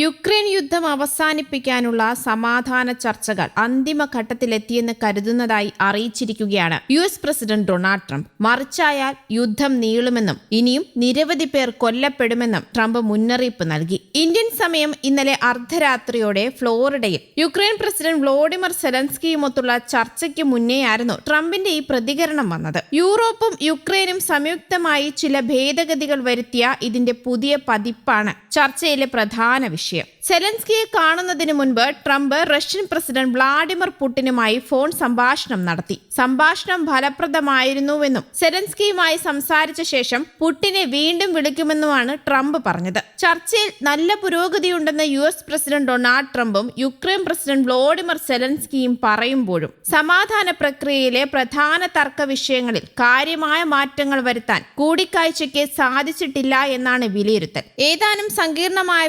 Ukraine യുദ്ധം അവസാനിപ്പിക്കാനുള്ള സമാധാന ചർച്ചകൾ അന്തിമഘട്ടത്തിലെത്തിയെന്ന് കരുതുന്നതായി അറിയിച്ചിരിക്കുകയാണ് U S president Donald Trump. മറിച്ചായാൽ യുദ്ധം നീളുമെന്നും ഇനിയും നിരവധി പേർ കൊല്ലപ്പെടുമെന്നും ട്രംപ് മുന്നറിയിപ്പ് നൽകി. ഇന്ത്യൻ സമയം ഇന്നലെ അർദ്ധരാത്രിയോടെ ഫ്ലോറിഡയിൽ. യുക്രൈൻ പ്രസിഡന്റ് വ്ളോഡിമർ സെലൻസ്കിയുമൊത്തുള്ള ചർച്ചയ്ക്ക് മുന്നേയായിരുന്നു ട്രംപിന്റെ ഈ പ്രതികരണം വന്നത്. യൂറോപ്പും യുക്രൈനും സംയുക്തമായി ചില ഭേദഗതികൾ വരുത്തിയ ഇതിന്റെ പുതിയ പതിപ്പാണ് ചർച്ചയിലെ പ്രധാന വിഷയം. സെലൻസ്കിയെ കാണുന്നതിന് മുൻപ് ട്രംപ് റഷ്യൻ പ്രസിഡന്റ് വ്ളാഡിമിർ പുടിനുമായി ഫോൺ സംഭാഷണം നടത്തി. സംഭാഷണം ഫലപ്രദമായിരുന്നുവെന്നും സെലൻസ്കിയുമായി സംസാരിച്ച ശേഷം പുടിനെ വീണ്ടും വിളിക്കുമെന്നുമാണ് ട്രംപ് പറഞ്ഞത്. ചർച്ചയിൽ നല്ല പുരോഗതിയുണ്ടെന്ന് യു എസ് പ്രസിഡന്റ് ഡൊണാൾഡ് ട്രംപും യുക്രൈൻ പ്രസിഡന്റ് വ്ളോഡിമിർ സെലൻസ്കിയും പറയുമ്പോഴും സമാധാന പ്രക്രിയയിലെ പ്രധാന തർക്ക വിഷയങ്ങളിൽ കാര്യമായ മാറ്റങ്ങൾ വരുത്താൻ കൂടിക്കാഴ്ചയ്ക്ക് സാധിച്ചിട്ടില്ല എന്നാണ് വിലയിരുത്തൽ. ഏതാനും സങ്കീർണമായ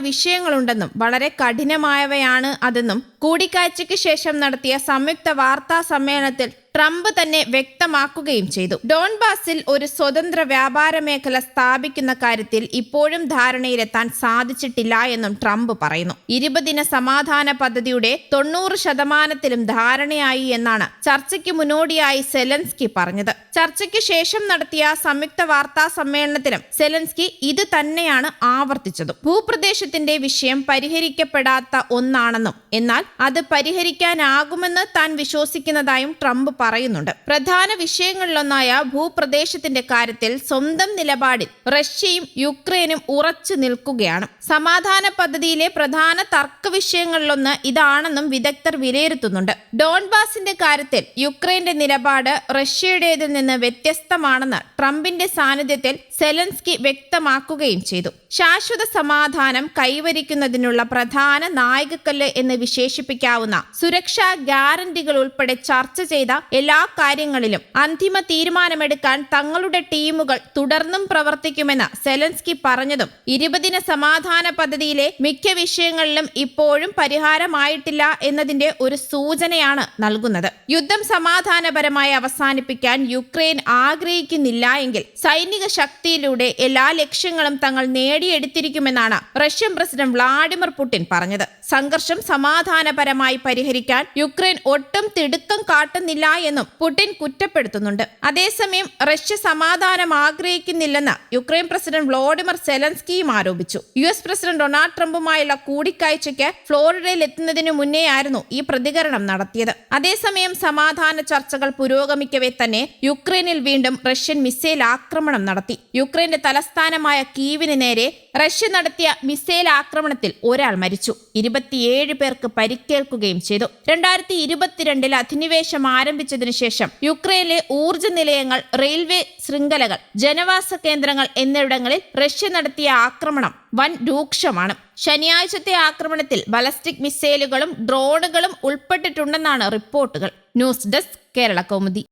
വിഷയങ്ങളുണ്ടെന്നും വളരെ കഠിനമായവയാണ് അതെന്നും കൂടിക്കാഴ്ചയ്ക്ക് ശേഷം നടത്തിയ സംയുക്ത വാർത്താ സമ്മേളനത്തിൽ ട്രംപ് തന്നെ വ്യക്തമാക്കുകയും ചെയ്തു. ഡോൺബാസിൽ ഒരു സ്വതന്ത്ര വ്യാപാര മേഖല സ്ഥാപിക്കുന്ന കാര്യത്തിൽ ഇപ്പോഴും ധാരണയിലെത്താൻ സാധിച്ചിട്ടില്ല എന്നും ട്രംപ് പറയുന്നു. ഇരുപതിന സമാധാന പദ്ധതിയുടെ തൊണ്ണൂറ് ശതമാനത്തിലും ധാരണയായി എന്നാണ് ചർച്ചയ്ക്ക് മുന്നോടിയായി സെലൻസ്കി പറഞ്ഞത്. ചർച്ചയ്ക്ക് ശേഷം നടത്തിയ സംയുക്ത വാർത്താ സമ്മേളനത്തിലും സെലൻസ്കി ഇത് തന്നെയാണ് ആവർത്തിച്ചതും. ഭൂപ്രദേശത്തിന്റെ വിഷയം പരിഹരിക്കപ്പെടാത്ത ഒന്നാണെന്നും എന്നാൽ അത് പരിഹരിക്കാനാകുമെന്ന് താൻ വിശ്വസിക്കുന്നതായും ട്രംപ് പറയുന്നുണ്ട്. പ്രധാന വിഷയങ്ങളിലൊന്നായ ഭൂപ്രദേശത്തിന്റെ കാര്യത്തിൽ സ്വന്തം നിലപാടിൽ റഷ്യയും യുക്രൈനും ഉറച്ചു നിൽക്കുകയാണ്. സമാധാന പദ്ധതിയിലെ പ്രധാന തർക്ക വിഷയങ്ങളിലൊന്ന് ഇതാണെന്നും വിദഗ്ധർ വിലയിരുത്തുന്നുണ്ട്. ഡോൺബാസിന്റെ കാര്യത്തിൽ യുക്രൈന്റെ നിലപാട് റഷ്യയുടേതിൽ നിന്ന് വ്യത്യസ്തമാണെന്ന് ട്രംപിന്റെ സാന്നിധ്യത്തിൽ സെലൻസ്കി വ്യക്തമാക്കുകയും ചെയ്തു. ശാശ്വത സമാധാനം കൈവരിക്കുന്നതിനുള്ള പ്രധാന നായകക്കല്ല് എന്ന് വിശേഷിപ്പിക്കാവുന്ന സുരക്ഷാ ഗ്യാരണ്ടികൾ ഉൾപ്പെടെ ചർച്ച ചെയ്ത എല്ലാ കാര്യങ്ങളിലും അന്തിമ തീരുമാനമെടുക്കാൻ തങ്ങളുടെ ടീമുകൾ തുടർന്നും പ്രവർത്തിക്കുമെന്ന് സെലൻസ്കി പറഞ്ഞതും ഇരുപതിന സമാധാന പദ്ധതിയിലെ മിക്ക വിഷയങ്ങളിലും ഇപ്പോഴും പരിഹാരമായിട്ടില്ല എന്നതിന്റെ ഒരു സൂചനയാണ് നൽകുന്നത്. യുദ്ധം സമാധാനപരമായി അവസാനിപ്പിക്കാൻ യുക്രൈൻ ആഗ്രഹിക്കുന്നില്ല എങ്കിൽ സൈനിക ശക്തിയിലൂടെ എല്ലാ ലക്ഷ്യങ്ങളും തങ്ങൾ നേടിയെടുത്തിരിക്കുമെന്നാണ് റഷ്യൻ പ്രസിഡന്റ് വ്ളാഡിമിർ പുടിൻ പറഞ്ഞത്. സംഘർഷം സമാധാനപരമായി പരിഹരിക്കാൻ യുക്രൈൻ ഒട്ടും തിടുക്കം കാട്ടുന്നില്ല എന്നും പുടിൻ കുറ്റപ്പെടുത്തുന്നുണ്ട്. അതേസമയം റഷ്യ സമാധാനം ആഗ്രഹിക്കുന്നില്ലെന്ന് യുക്രൈൻ പ്രസിഡന്റ് വ്ളോഡിമർ സെലൻസ്കിയും ആരോപിച്ചു. യു എസ് പ്രസിഡന്റ് ഡൊണാൾഡ് ട്രംപുമായുള്ള കൂടിക്കാഴ്ചയ്ക്ക് ഫ്ലോറിഡയിൽ എത്തുന്നതിനു മുന്നേയായിരുന്നു ഈ പ്രതികരണം നടത്തിയത്. അതേസമയം സമാധാന ചർച്ചകൾ പുരോഗമിക്കവെ തന്നെ യുക്രൈനിൽ വീണ്ടും റഷ്യൻ മിസൈൽ ആക്രമണം നടത്തി. യുക്രൈന്റെ തലസ്ഥാനമായ കീവിന് നേരെ റഷ്യ നടത്തിയ മിസൈൽ ആക്രമണത്തിൽ ഒരാൾ മരിച്ചു. ഇരുപത്തിയേഴ് പേർക്ക് പരിക്കേൽക്കുകയും ചെയ്തു. രണ്ടായിരത്തി ഇരുപത്തിരണ്ടിൽ അധിനിവേശം ആരംഭിച്ചതിനു ശേഷം യുക്രൈനിലെ ഊർജ നിലയങ്ങൾ റെയിൽവേ ശൃംഖലകൾ ജനവാസ കേന്ദ്രങ്ങൾ എന്നിവിടങ്ങളിൽ റഷ്യ നടത്തിയ ആക്രമണം വൻ രൂക്ഷമാണ്. ശനിയാഴ്ചത്തെ ആക്രമണത്തിൽ ബലസ്റ്റിക് മിസൈലുകളും ഡ്രോണുകളും ഉൾപ്പെട്ടിട്ടുണ്ടെന്നാണ് റിപ്പോർട്ടുകൾ. News desk Kerala Kaumudi.